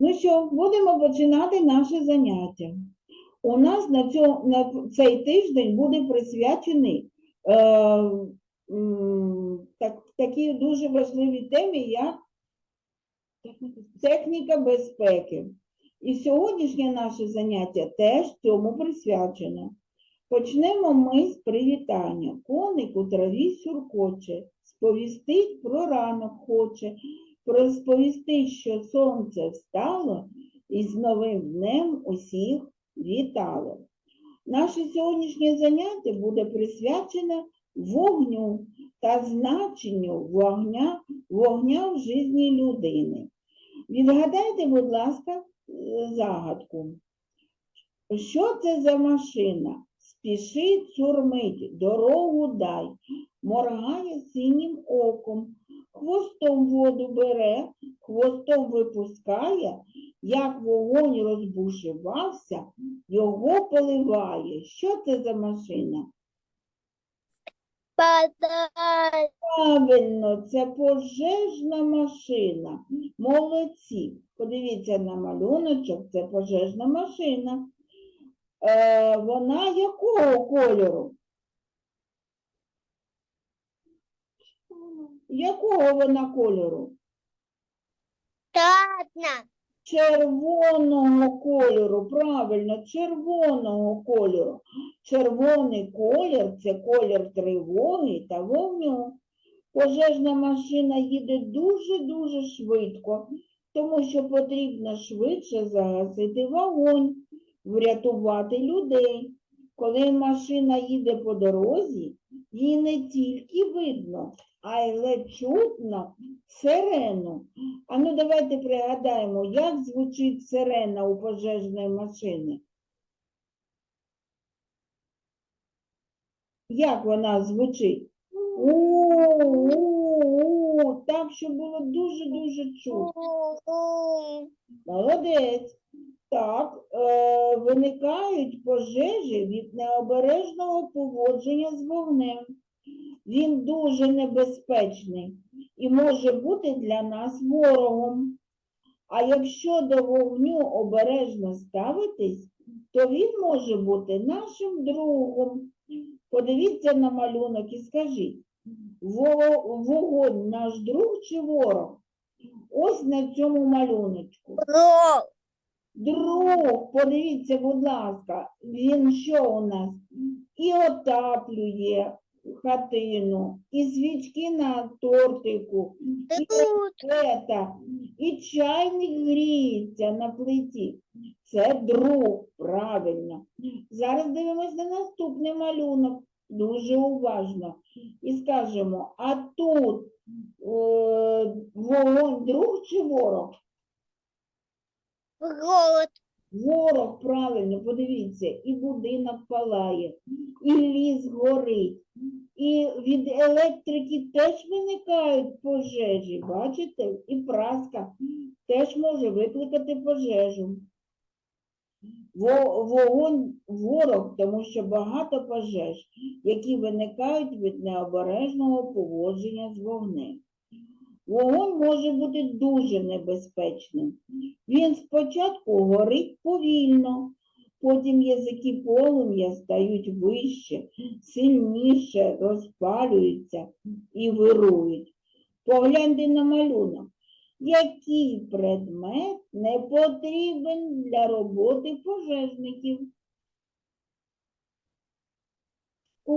Ну що, будемо починати наше заняття. У нас на, цьо, на цей тиждень буде присвячений е, м, так, такій дуже важливій темі, як техніка безпеки. І сьогоднішнє наше заняття теж цьому присвячено. Почнемо ми з привітання. Коник у траві сюркоче, сповістить про ранок хоче, розповісти, що сонце встало і з новим днем усіх вітало. Наше сьогоднішнє заняття буде присвячене вогню та значенню вогня, вогня в житті людини. Відгадайте, будь ласка, е, загадку. Що це за машина? Спішить, сурмить, дорогу дай, моргає синім оком, хвостом воду бере, хвостом випускає, як вогонь розбушувався, його поливає. Що це за машина? Правильно, це пожежна машина. Молодці. Подивіться на малюночок, це пожежна машина. Е, вона якого кольору? Якого вона кольору? Ладно. Червоного кольору, правильно, червоного кольору. Червоний колір це колір тривоги та вогню. Пожежна машина їде дуже-дуже швидко, тому що потрібно швидше загасити вогонь, врятувати людей. Коли машина їде по дорозі, їй не тільки видно, а й ледь чутно сирену. А ну давайте пригадаємо, як звучить сирена у пожежної машини. Як вона звучить? У-у-у, так, щоб було дуже-дуже чутно. Молодець. Так, е, виникають пожежі від необережного поводження з вогнем. Він дуже небезпечний і може бути для нас ворогом. А якщо до вогню обережно ставитись, то він може бути нашим другом. Подивіться на малюнок і скажіть, вогонь наш друг чи ворог? Ось на цьому малюночку. Рог. Друг, подивіться, будь ласка, він що у нас? І отаплює хатину, і свічки на тортику, і ракета, і чайник гріється на плиті. Це друг, правильно. Зараз дивимося на наступний малюнок, дуже уважно. І скажемо, а тут е, вогонь друг чи ворог? Голод. Ворог, правильно, подивіться, і будинок палає, і ліс горить, і від електрики теж виникають пожежі, бачите? І праска теж може викликати пожежу. Вогонь ворог, тому що багато пожеж, які виникають від необережного поводження з вогнем. Вогонь може бути дуже небезпечним. Він спочатку горить повільно, потім язики полум'я стають вище, сильніше розпалюються і вирують. Погляньте на малюнок. Який предмет не потрібен для роботи пожежників?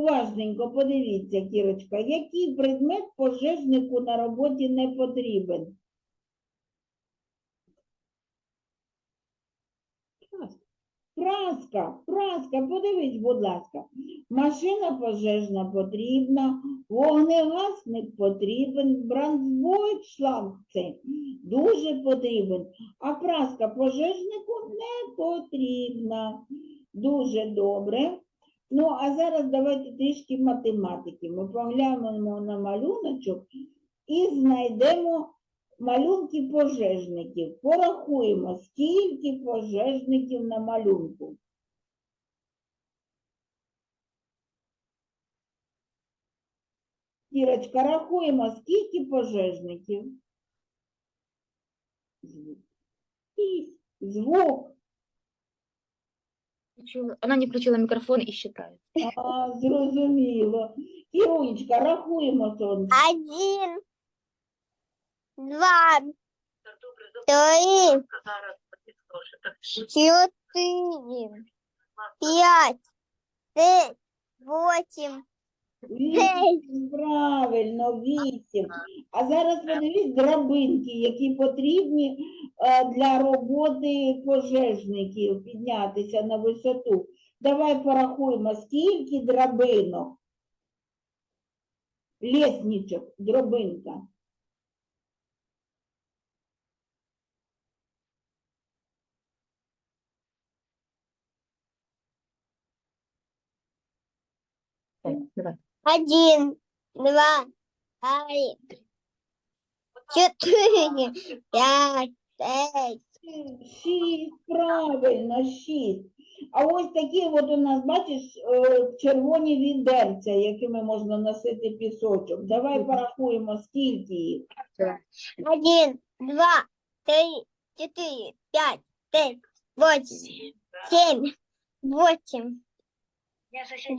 Уважненько подивіться, Кірочка, який предмет пожежнику на роботі не потрібен? Праска, праска, подивись, будь ласка. Машина пожежна потрібна, вогнегасник потрібен, бранзбойт-шланг це дуже потрібен, а праска пожежнику не потрібна. Дуже добре. Ну, а зараз давайте трішки математики. Ми поглянемо на малюночок і знайдемо малюнки пожежників. Порахуємо, скільки пожежників на малюнку. Кірочка, рахуємо, скільки пожежників. Звук. Включила- Она не включила микрофон и считает. А, зрозуміло. Кірунечка, рахуємо сонце. Один, два, три, четыре, пять, шесть, восемь, Вісім, правильно, вісім. А зараз подивіть драбинки, які потрібні е, для роботи пожежників піднятися на висоту. Давай порахуємо, скільки драбинок. Лесничок, дробинка. Так, давай. Один, два, три, четыре, пять, шесть, Шість, правильно, шість. А ось такі от у нас, бачиш, е, червоні відерця, якими можна носити пісочок. Давай порахуємо, скільки їх. один, два, три, четыре, пять, шесть, восемь, семь, восемь,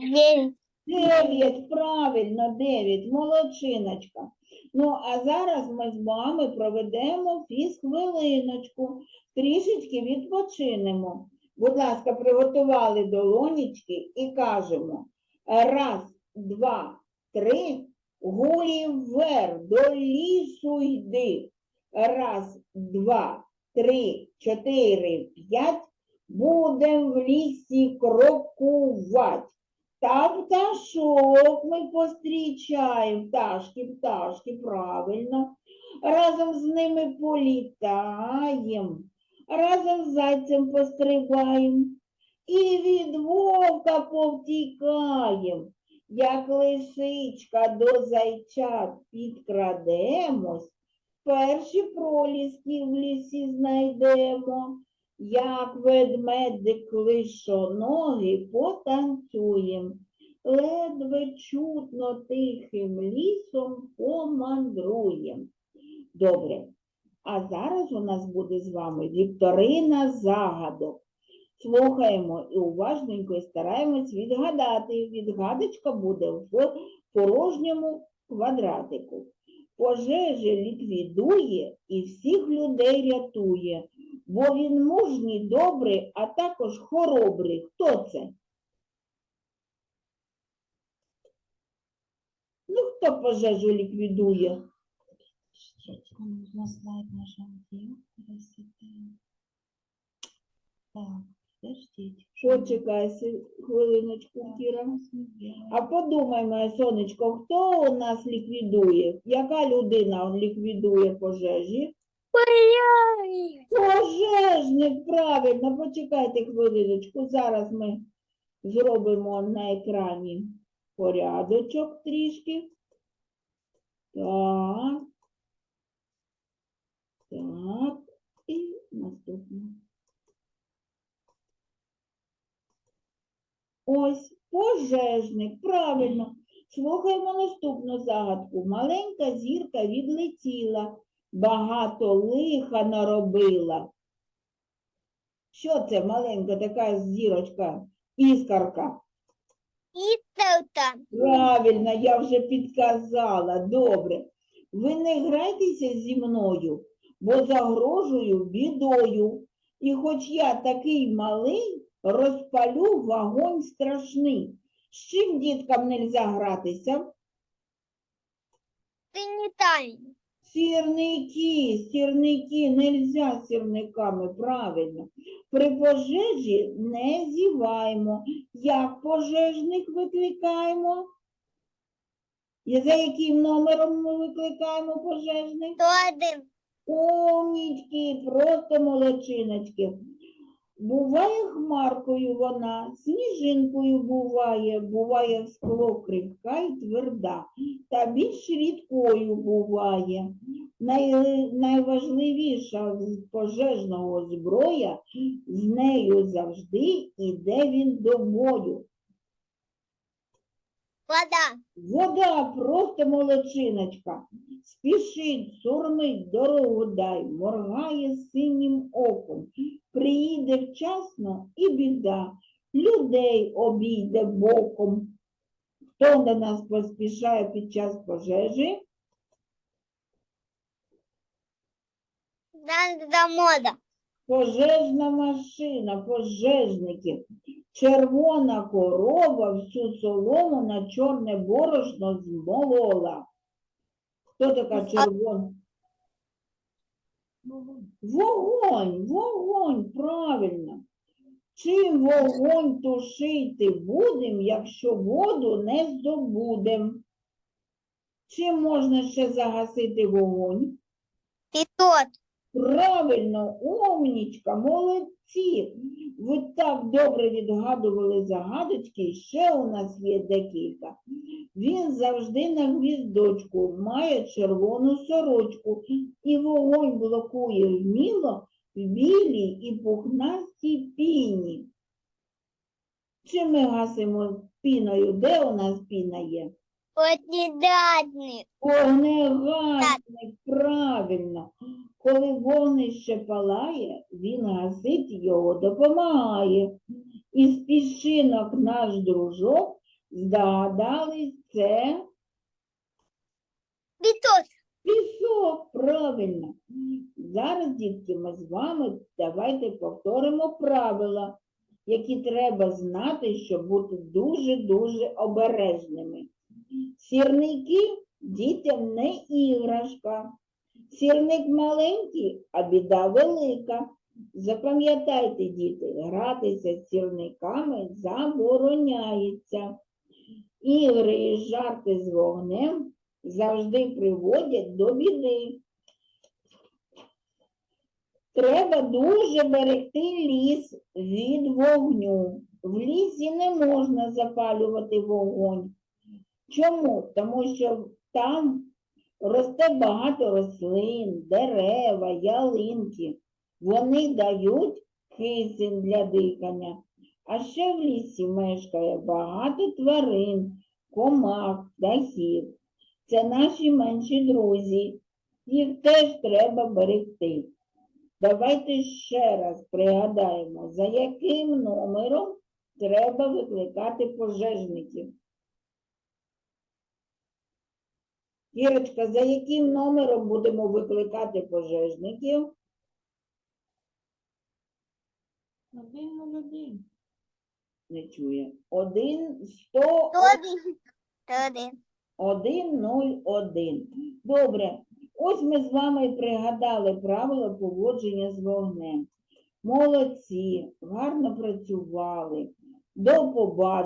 девять, Дев'ять, правильно, дев'ять, молодчиночка. Ну, а зараз ми з вами проведемо фізхвилиночку, трішечки відпочинемо. Будь ласка, приготували долонічки і кажемо раз, два, три, гулі вверх, до лісу йди. Раз, два, три, чотири, п'ять, будем в лісі крокувать. Та пташок ми пострічаємо, пташки, пташки, правильно. Разом з ними політаємо, разом з зайцем пострибаємо і від вовка повтікаємо. Як лисичка до зайчат підкрадемось, перші проліски в лісі знайдемо. Як ведмедик лишоноги потанцюєм, ледве чутно тихим лісом помандруєм. Добре. А зараз у нас буде з вами вікторина загадок. Слухаємо і уважненько і стараємось відгадати. Відгадочка буде в порожньому квадратику. Пожежі ліквідує і всіх людей рятує бо він мужній, добрий, а також хоробрий. Хто це? Ну, хто пожежу ліквідує? Нужно слайд нажать. Так. Почекай хвилиночку, Кіра. А подумай, моє сонечко, хто у нас ліквідує? Яка людина ліквідує пожежі? Пожежник, правильно, почекайте хвилиночку. Зараз ми зробимо на екрані порядочок трішки. Так. Так. І наступне. Ось пожежник, правильно. Слухаємо наступну загадку. Маленька зірка відлетіла, багато лиха наробила. Що це маленька така зірочка? Іскарка. Италка, Правильно, я вже підказала. Добре. Ви не грайтеся зі мною, бо загрожую бідою. І хоч я такий малий, розпалю вогонь страшний. З чим діткам нельзя гратися? ты не тайна. Сірники, сірники, нельзя сірниками, правильно. При пожежі не зіваємо. Як пожежник викликаємо? І за яким номером ми викликаємо пожежник? То один, Умнічки, просто молодчиночки. Буває хмаркою вона, сніжинкою буває, буває скло крихка й тверда, та більш рідкою буває. Най, найважливіша пожежного зброя, з нею завжди іде він до бою. Вода. Вода просто молодчиночка. Спішить, сурмить, дорогу дай, моргає синім оком. Приїде вчасно і біда, людей обійде боком. Хто до нас поспішає під час пожежі? Надо мода. Пожежна машина, пожежники. Червона корова всю солому на чорне борошно змолола. Хто така червона? Вогонь, вогонь, правильно. Чим вогонь тушити будем, якщо воду не здобудем? Чим можна ще загасити вогонь? Пятьсот. Правильно, умнічка, молодці. Ви так добре відгадували загадочки. Ще у нас є декілька. Він завжди на гвіздочку має червону сорочку, і вогонь блокує вміло в білій і пухнастій піні. Чи ми гасимо піною? Де у нас піна є? Воднедатный. Вогнегасник, правильно. Коли вогнище палає, він гасить його допомагає. Із піщинок наш дружок здогадались це Пятьсот. пісок, правильно. Зараз, дітки, ми з вами давайте повторимо правила, які треба знати, щоб бути дуже-дуже обережними. Сірники дітям не іграшка. Сірник маленький, а біда велика. Запам'ятайте, діти, гратися з сірниками забороняється. Ігри і жарти з вогнем завжди приводять до біди. Треба дуже берегти ліс від вогню. В лісі не можна запалювати вогонь. Чому? Тому що там росте багато рослин, дерева, ялинки. Вони дають кисень для дихання. А ще в лісі мешкає багато тварин, комах, птахів. Це наші менші друзі. Їх теж треба берегти. Давайте ще раз пригадаємо, за яким номером треба викликати пожежників. Кірочка, за яким номером будемо викликати пожежників? 101. Не чує. 1 100 Один. Один. 101. Добре. Ось ми з вами і пригадали правила поводження з вогнем. Молодці, гарно працювали. До побачення.